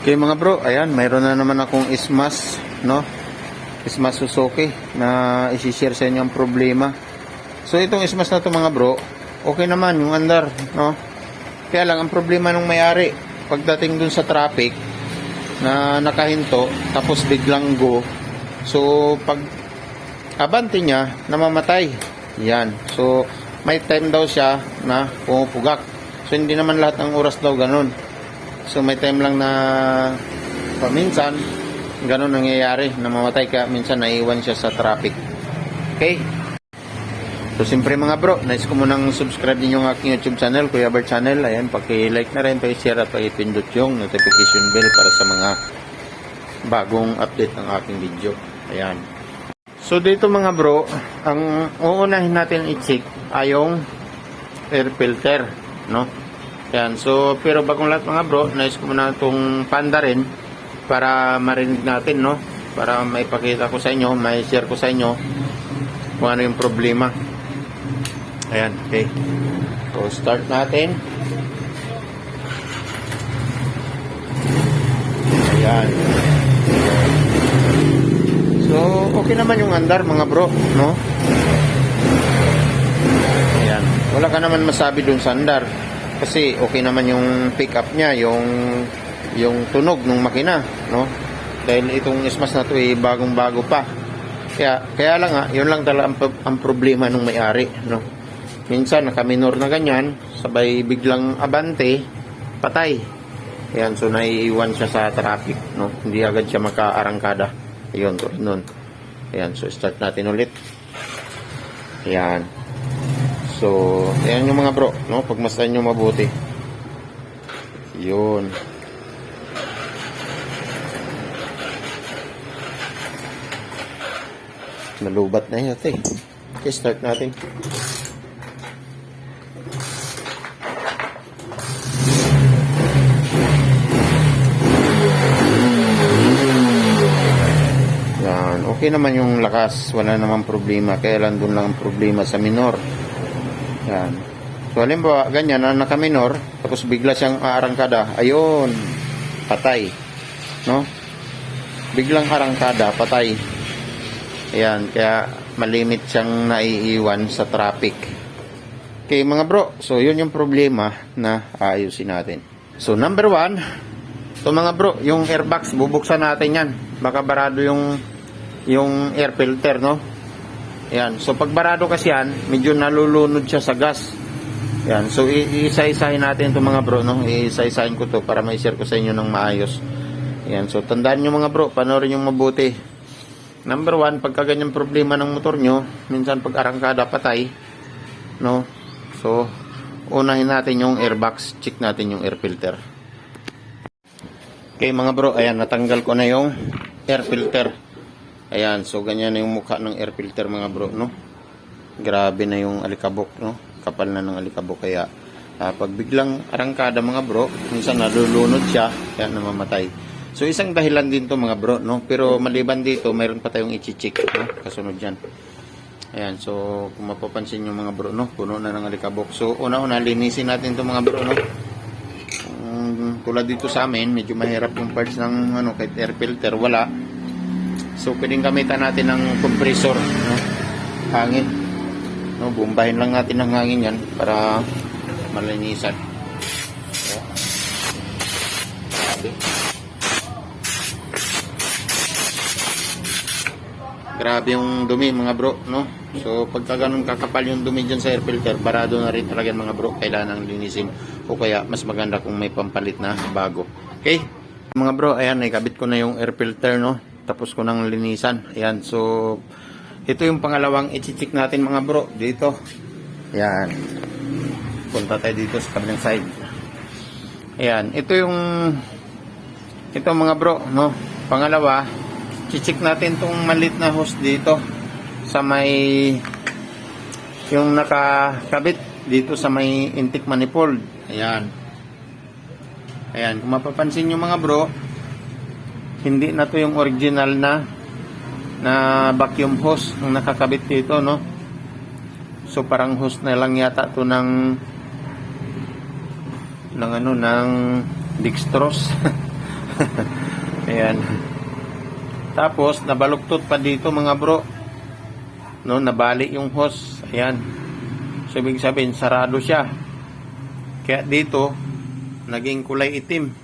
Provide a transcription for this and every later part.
Okay mga bro, ayan, mayroon na naman akong ismas, no? Ismas Suzuki na isi-share sa inyo ang problema. So itong ismas na to mga bro, okay naman yung andar, no? Kaya lang ang problema nung may-ari, pagdating dun sa traffic na nakahinto, tapos biglang go. So pag abante niya, namamatay. Yan. So may time daw siya na pumupugak. So hindi naman lahat ng oras daw ganun. So may time lang na paminsan ganun nangyayari, namamatay ka, minsan naiwan siya sa traffic. Okay? So siyempre mga bro, nice ko munang subscribe din yung aking YouTube channel, Kuya Bert Channel. Ayan, paki-like na rin, paki-share at paki-pindot yung notification bell para sa mga bagong update ng aking video. Ayan. So dito mga bro, ang uunahin natin i-check ay yung air filter, no? Yan, so pero bagong lahat mga bro, nais ko muna itong panda rin para marinig natin, no? Para maipakita ko sa inyo, may share ko sa inyo kung ano yung problema. Ayan, okay. So start natin. Ayan. So, okay naman yung andar mga bro, no? Ayan. Wala ka naman masabi dun sa andar. Kasi okay naman yung pick up niya, yung yung tunog ng makina, no? Dahil itong ismas na to eh, bagong-bago pa. Kaya, kaya lang nga, yun lang talaga ang, ang problema ng may-ari, no? Minsan, nakaminor na ganyan, sabay biglang abante, patay. Ayan, so naiiwan siya sa traffic, no? Hindi agad siya makaarangkada. Ayun, tulad nun. Ayan, so start natin ulit. Ayan. So, ayan yung mga bro, no? Pagmasdan nyo mabuti. Yun. Nalubat na yun, ate. Okay, start natin. Yan. Okay naman yung lakas. Wala namang problema. Kaya lang doon lang ang problema sa minor. Yan. So, halimbawa, ganyan, na naka-minor, tapos bigla siyang aarangkada. Ayun. Patay. No? Biglang arangkada, patay. Ayan, kaya malimit siyang naiiwan sa traffic. Okay, mga bro. So, yun yung problema na aayusin natin. So, number one, So mga bro, yung airbox, bubuksan natin yan. Baka barado yung, yung air filter, no? Yan. So pag barado kasi yan, medyo nalulunod siya sa gas. Yan. So iisa-isahin natin itong mga bro, no? Iisa-isahin ko to para ma-share ko sa inyo ng maayos. Yan. So tandaan nyo mga bro, panoorin nyo mabuti. Number one, pagka ganyang problema ng motor nyo, minsan pag arangkada patay, no? So, unahin natin yung airbox, check natin yung air filter. Okay mga bro, ayan natanggal ko na yung air filter. Ayan, so ganyan na yung mukha ng air filter mga bro, no? Grabe na yung alikabok, no? Kapal na ng alikabok kaya ah, pag biglang arangkada mga bro, minsan nalulunod siya, kaya namamatay. So isang dahilan din to mga bro, no? Pero maliban dito, mayroon pa tayong i-check, no? Kasunod diyan. Ayan, so kung mapapansin nyo mga bro, no? Puno na ng alikabok. So una-una, linisin natin to mga bro, no? Um, tulad dito sa amin, medyo mahirap yung parts ng ano, kahit air filter, wala. So, pwedeng gamitan natin ng compressor, no? hangin. No, bumbahin lang natin ng hangin yan para malinisan. Grabe. Yung dumi mga bro, no? So pagka ganun kakapal yung dumi dyan sa air filter, barado na rin talaga mga bro, kailangan linisin. O kaya mas maganda kung may pampalit na bago. Okay? Mga bro, ayan, ikabit ko na yung air filter, no? Tapos ko nang linisan. Ayan, so ito yung pangalawang i-check natin mga bro, dito. Ayan. Punta tayo dito sa kabilang side. Ayan, ito yung ito mga bro, no? Pangalawa, check natin tong malit na hose dito sa may yung nakakabit dito sa may intake manifold. Ayan. Ayan, kung mapapansin nyo mga bro, hindi na to yung original na na vacuum hose ang nakakabit dito, no? So parang hose na lang yata to ng ng ano ng dextrose Ayan. Tapos, nabaluktot pa dito mga bro. No, nabali yung hose. Ayan. So, ibig sabihin, sarado siya. Kaya dito, naging kulay itim.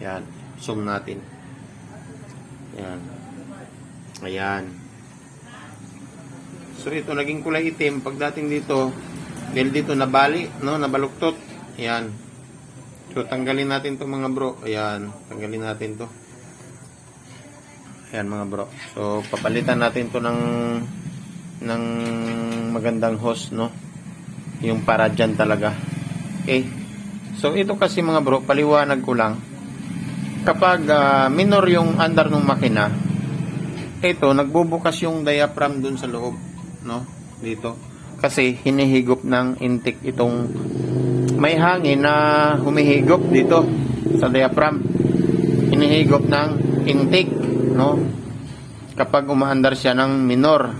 Ayan. Zoom natin. Ayan. Ayan. So, ito, naging kulay itim. Pagdating dito, dahil dito nabali, no, nabaluktot. Ayan. So, tanggalin natin to mga bro. Ayan. Tanggalin natin to. Ayan mga bro. So, papalitan natin to ng ng magandang hose, no? Yung para dyan talaga. Okay? So, ito kasi mga bro, paliwanag ko lang. Kapag ah, minor yung under ng makina, ito, nagbubukas yung diaphragm dun sa loob, no? Dito. Kasi, hinihigop ng intake itong may hangin na humihigop dito sa diaphragm. Hinihigop ng intake, no? Kapag umaandar siya ng minor.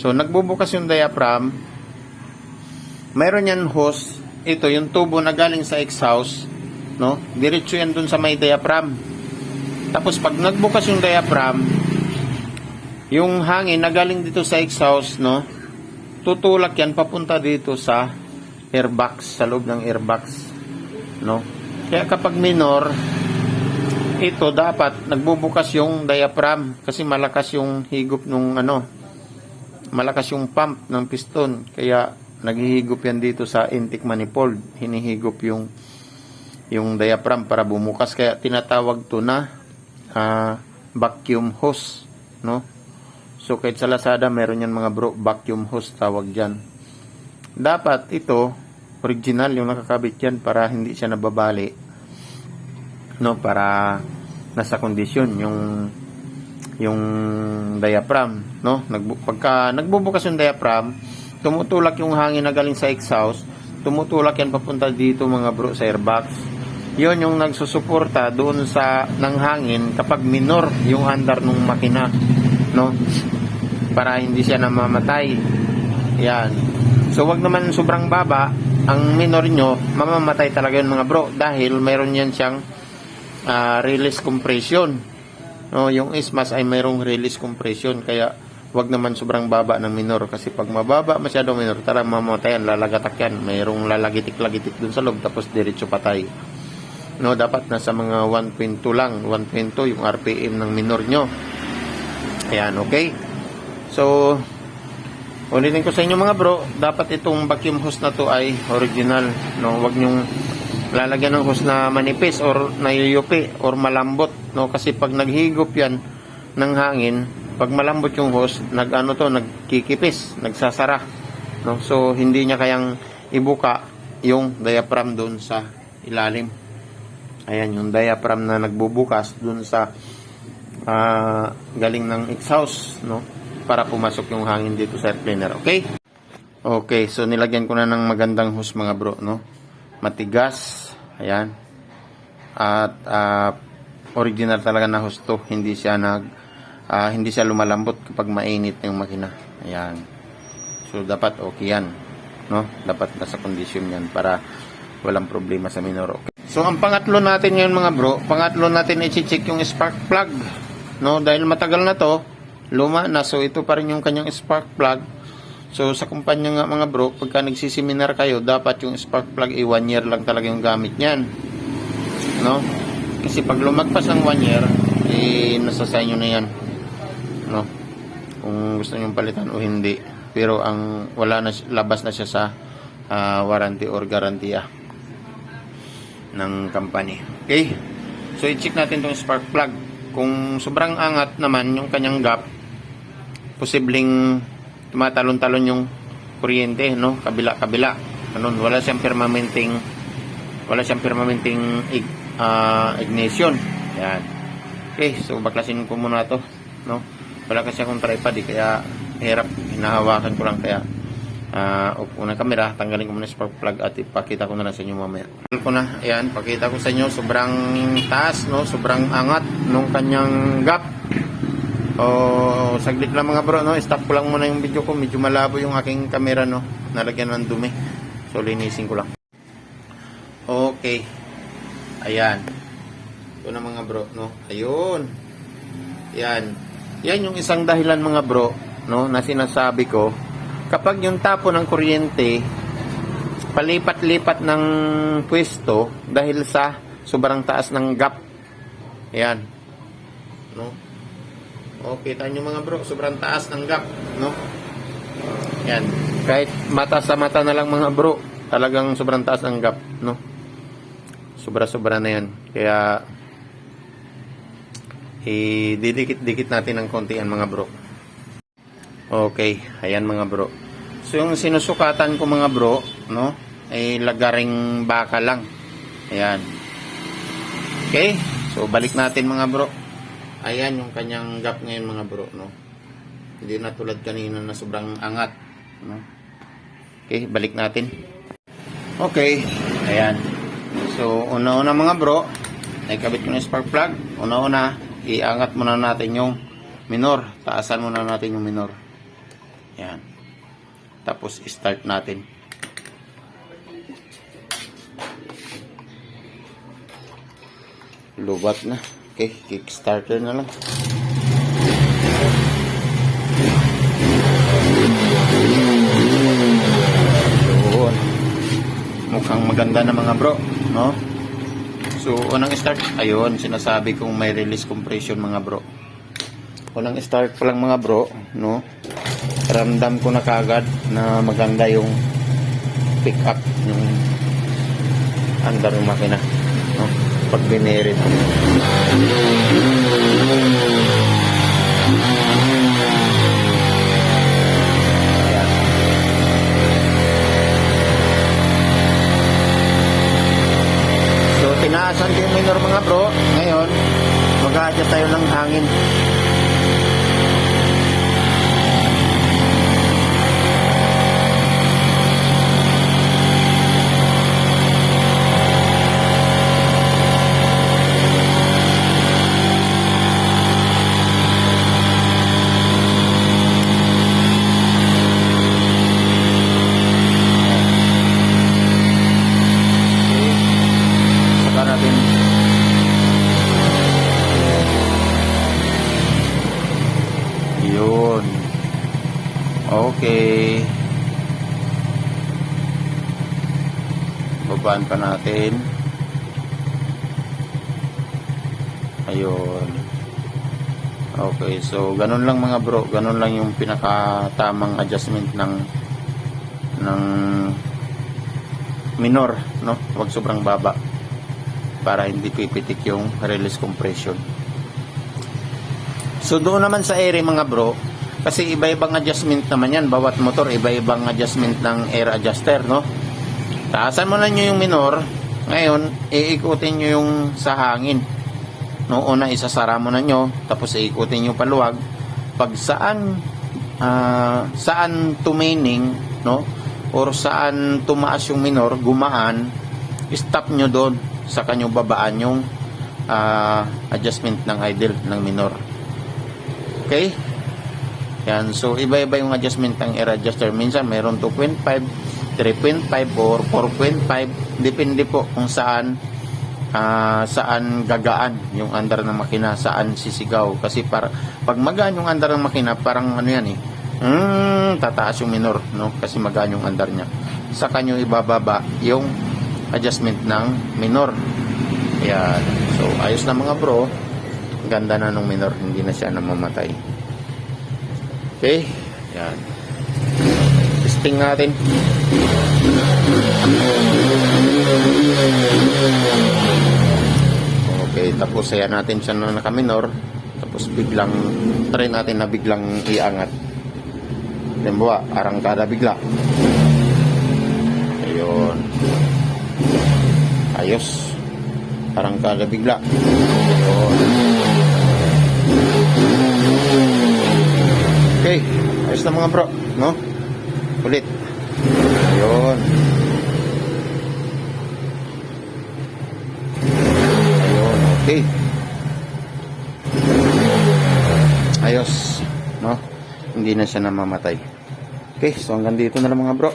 So, nagbubukas yung diaphragm. Mayroon yan hose. Ito, yung tubo na galing sa exhaust, no? Diretso yan dun sa may diaphragm. Tapos, pag nagbukas yung diaphragm, yung hangin na galing dito sa exhaust, no? Tutulak yan papunta dito sa airbox, sa loob ng airbox, no? Kaya kapag minor, ito dapat nagbubukas yung diaphragm kasi malakas yung higop nung ano, malakas yung pump ng piston. Kaya naghihigop yan dito sa intake manifold. Hinihigop yung yung diaphragm para bumukas. Kaya tinatawag to na ah, vacuum hose, no? So kahit sa Lazada meron yan mga bro, vacuum hose tawag diyan. Dapat ito original yung nakakabit yan para hindi siya nababali. No, para nasa kondisyon yung yung diaphragm, no? Nagbu pagka nagbubukas yung diaphragm, tumutulak yung hangin na galing sa exhaust, tumutulak yan papunta dito mga bro sa airbox. Yon yung nagsusuporta doon sa ng hangin kapag minor yung andar ng makina, no? Para hindi siya namamatay. Yan. So wag naman sobrang baba, ang minor nyo, mamamatay talaga yun mga bro dahil mayroon yan siyang ah, release compression. No, yung ismas ay mayroong release compression kaya wag naman sobrang baba ng minor kasi pag mababa masyado minor talagang mamatayan lalagatak yan mayroong lalagitik-lagitik dun sa loob tapos diretso patay no dapat nasa mga 1.2 lang 1.2 yung RPM ng minor nyo. Ayan okay. So ulitin ko sa inyo mga bro dapat itong vacuum hose na to ay original no wag nyong lalagyan ng hose na manipis or nayuyupi or malambot no kasi pag naghigop yan ng hangin pag malambot yung hose nag ano to nagkikipis nagsasara no. So hindi niya kayang ibuka yung diaphragm doon sa ilalim ayan yung diaphragm na nagbubukas doon sa ah, galing ng exhaust no? Para pumasok yung hangin dito sa air okay? Okay so nilagyan ko na ng magandang hose mga bro no? Matigas ayan. At ah, original talaga na hose to. Hindi siya nag ah, hindi siya lumalambot kapag mainit yung makina. Ayan. So dapat okay yan no? Dapat nasa condition yan para walang problema sa minor okay. So ang pangatlo natin ngayon mga bro pangatlo natin i-check yung spark plug no dahil matagal na to luma na so ito pa rin yung kanyang spark plug So sa kumpanya nga mga bro, pagka nagsiseminar kayo, dapat yung spark plug i 1 year lang talaga yung gamit niyan. No? Kasi pag lumagpas ng 1 year, eh nasa sa inyo na yan. No? Kung gusto niyo palitan o hindi. Pero ang wala na labas na siya sa ah, warranty or garantiya ng company. Okay? So i-check natin tong spark plug. Kung sobrang angat naman yung kanyang gap, posibleng tumatalon-talon yung kuryente, no? Kabila-kabila. Ano, wala siyang permanenteng wala siyang permanenteng ah, ignition. Yan. Okay, so baklasin ko muna to, no? Wala kasi akong tripod, eh, kaya hirap hinahawakan ko lang kaya ah upo na kamera, tanggalin ko muna yung spark plug at ipakita ko na lang sa inyo mamaya. Tanggal ko na, ayan, pakita ko sa inyo sobrang taas, no? Sobrang angat nung kanyang gap. O, saglit lang mga bro, no? Stop ko lang muna yung video ko. Medyo malabo yung aking camera, no? Nalagyan ng dumi. So, linisin ko lang. Okay. Ayan. Ito na mga bro, no? Ayun. Yan. Yan yung isang dahilan mga bro, no, na sinasabi ko. Kapag yung tapo ng kuryente, palipat-lipat ng pwesto dahil sa sobrang taas ng gap. Yan. No? O, kita nyo mga bro, sobrang taas ng gap, no? Yan. Kahit mata sa mata na lang mga bro, talagang sobrang taas ng gap, no? Sobra-sobra na yan. Kaya, i-didikit-dikit natin ng konti yan mga bro. Okay, ayan mga bro. So, yung sinusukatan ko mga bro, no? Ay lagaring baka lang. Ayan. Okay, so balik natin mga bro. Ayan yung kanyang gap ngayon mga bro, no? Hindi na tulad kanina na sobrang angat, no? Okay, balik natin. Okay, ayan. So, una-una mga bro, nakikabit ko na spark plug. Una-una, iangat muna natin yung minor. Taasan muna natin yung minor. Ayan. Tapos, start natin. Lubat na. Okay, kickstarter na lang. Yun. Mukhang maganda na mga bro, no? So, unang start, ayun, sinasabi kong may release compression mga bro. Unang start pa lang mga bro, no? Ramdam ko na kagad na maganda yung pick up yung under ng makina, no? Pag binirit. So, tinaasan yung minor mga bro. Ngayon, mag-adjust tayo ng hangin. Ayun. Okay, so ganun lang mga bro, ganun lang yung pinakatamang adjustment ng ng minor, no? Huwag sobrang baba para hindi pipitik yung release compression. So doon naman sa ere mga bro, kasi iba-ibang adjustment naman yan. Bawat motor, iba-ibang adjustment ng air adjuster, no? Taasan mo na nyo yung minor, ngayon, iikutin nyo yung sa hangin. No, una isasara mo na nyo, tapos iikutin nyo paluwag. Pag saan, ah, saan tumaining, no? Or saan tumaas yung minor, gumaan, stop nyo doon. sa nyo babaan yung ah, adjustment ng idle ng minor. Okay? Yan. So, iba-iba yung adjustment ng air adjuster. Minsan, mayroon 2.5, 3.5, or 4.5. Depende po kung saan ah, saan gagaan yung under ng makina, saan sisigaw. Kasi para, pag magaan yung under ng makina, parang ano yan eh, hmm, tataas yung minor, no? Kasi magaan yung under niya. Sa kanyo ibababa yung adjustment ng minor. Yan. So, ayos na mga bro. Ganda na nung minor, hindi na siya namamatay. Okay? Yan. Testing natin. Tapos saya natin siya na naka-minor. Tapos biglang, try natin na biglang iangat. Limbawa, arangkada bigla. Ayun. Ayos. Arangkada bigla. Ayun. Okay, ayos na mga bro, no? Ulit. Ayun. Okay. Ayos, no? Hindi na siya namamatay. Okay, so hanggang dito na lang mga bro.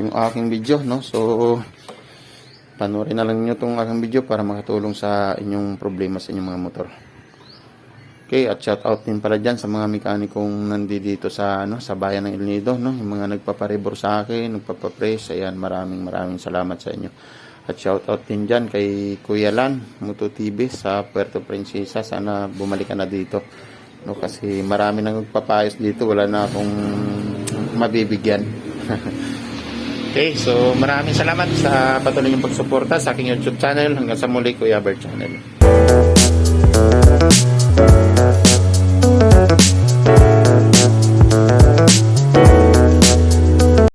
Yung aking video, no? So, Panoorin na lang nyo itong aking video para makatulong sa inyong problema sa inyong mga motor. Okay, at shout out din pala dyan sa mga mekanikong nandito sa ano sa bayan ng El Nido, no? Yung mga nagpaparebor sa akin, nagpapapress, ayan, maraming maraming salamat sa inyo. At shout out din dyan kay Kuya Lan, Muto TV sa Puerto Princesa. Sana bumalik ka na dito. No, kasi marami nang nagpapayos dito, wala na akong mabibigyan. okay, so maraming salamat sa patuloy niyong pagsuporta sa aking YouTube channel. Hanggang sa muli, Kuya Bert Channel.